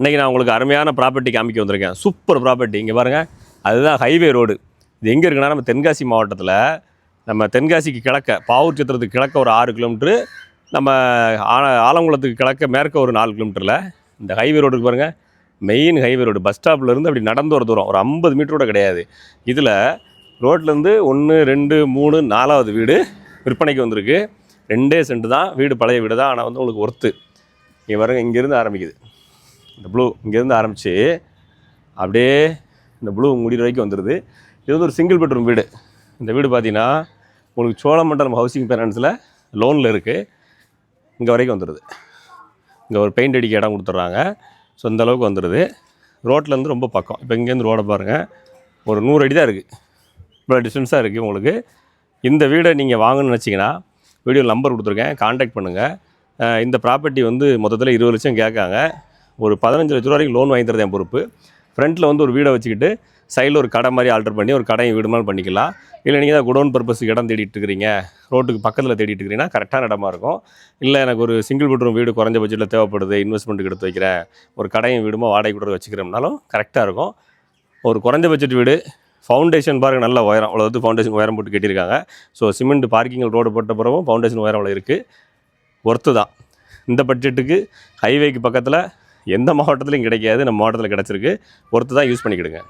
இன்றைக்கி நான் உங்களுக்கு அருமையான ப்ராப்பர்ட்டி காமிக்க வந்திருக்கேன். சூப்பர் ப்ராப்பர்ட்டி இங்கே பாருங்கள் அதுதான் ஹைவே ரோடு இது எங்கே இருக்குன்னா நம்ம தென்காசி மாவட்டத்தில் நம்ம தென்காசிக்கு கிழக்க பாவூர் சத்திரத்துக்கு கிழக்க ஒரு ஆறு கிலோமீட்ரு நம்ம ஆ- ஆலங்குளத்துக்கு கிழக்க மேற்க ஒரு நாலு கிலோமீட்டரில் இந்த ஹைவே ரோடுக்கு பாருங்கள் மெயின் ஹைவே ரோடு பஸ் ஸ்டாப்லேருந்து அப்படி நடந்து ஒரு தூரம் ஒரு ஐம்பது மீட்டரோட கிடையாது. இதில் ரோட்லேருந்து ஒன்று ரெண்டு மூணு நாலாவது வீடு விற்பனைக்கு வந்திருக்கு. ரெண்டே சென்ட் தான் வீடு பழைய வீடு தான் ஆனால் வந்து உங்களுக்கு ஒர்த்து இங்கே பாருங்கள் இங்கேருந்து ஆரம்பிக்குது. இந்த ப்ளூ இங்கேருந்து ஆரம்பித்து அப்படியே இந்த ப்ளூ முடிகிற வரைக்கும் வந்துடுது இது வந்து ஒரு சிங்கிள் பெட்ரூம் வீடு. இந்த வீடு பார்த்தீங்கன்னா உங்களுக்கு சோழமண்டலம் ஹவுசிங் ஃபைனான்ஸில் லோனில் இருக்குது இங்கே வரைக்கும் வந்துடுது இங்கே ஒரு பெயிண்ட் அடிக்க இடம் கொடுத்துட்றாங்க. ஸோ இந்த அளவுக்கு வந்துடுது ரோட்லேருந்து ரொம்ப பக்கம். இப்போ இங்கேருந்து ரோடை பாருங்கள் ஒரு நூறு அடி தான் இருக்குது இவ்வளோ டிஸ்டன்ஸாக இருக்குது உங்களுக்கு. இந்த வீடை நீங்கள் வாங்கணும்னு வச்சிங்கன்னா வீடியோ நம்பர் கொடுத்துருக்கேன். காண்டாக்ட் பண்ணுங்கள் இந்த ப்ராப்பர்ட்டி வந்து மொத்தத்தில் இருபது லட்சம் கேட்காங்க. ஒரு பதினஞ்சு லட்ச ரூபா வரைக்கும் லோன் வாங்கி தரது என் பொறுப்பு. ஃப்ரண்ட்டில் வந்து ஒரு வீடை வச்சுக்கிட்டு சைடில் ஒரு கடை மாதிரி ஆல்டர் பண்ணி ஒரு கடையை வீடு மாதிரி பண்ணிக்கலாம். இல்லை நீங்கள் தான் குடோன் பர்பஸுக்கு இடம் தேடிட்டு இருக்கிறீங்க ரோட்டுக்கு பக்கத்தில் தேடிட்டு இருக்கிறீங்கன்னா கரெக்டான இடமா இருக்கும். இல்லை எனக்கு ஒரு சிங்கிள் பெட்ரூம் வீடு குறைஞ்ச பட்ஜெட்டில் தேவைப்படுது இன்வெஸ்ட்மெண்ட்டுக்கு எடுத்து வைக்கிறேன் ஒரு கடையும் வீடுமா வாடகை கூட வச்சுக்கிறோம்னாலும் கரெக்டாக இருக்கும். ஒரு குறைஞ்ச பட்ஜெட் வீடு ஃபவுண்டேஷன் பாருங்கள் நல்ல உயரம் அவ்வளோ வந்து ஃபவுண்டேஷன் உயரம் போட்டு கட்டியிருக்காங்க. ஸோ சிமெண்ட் பார்க்கிங் ரோடு போட்ட பிறகும் ஃபவுண்டேஷன் உயரம் அவ்வளோ இருக்குது ஒர்த்து தான். இந்த பட்ஜெட்டுக்கு ஹைவேக்கு பக்கத்தில் எந்த மாவட்டத்துலையும் கிடைக்காது நம்ம மாவட்டத்தில் கிடச்சிருக்கு. ஒருத்தர் தான் யூஸ் பண்ணிக்கிடுங்க.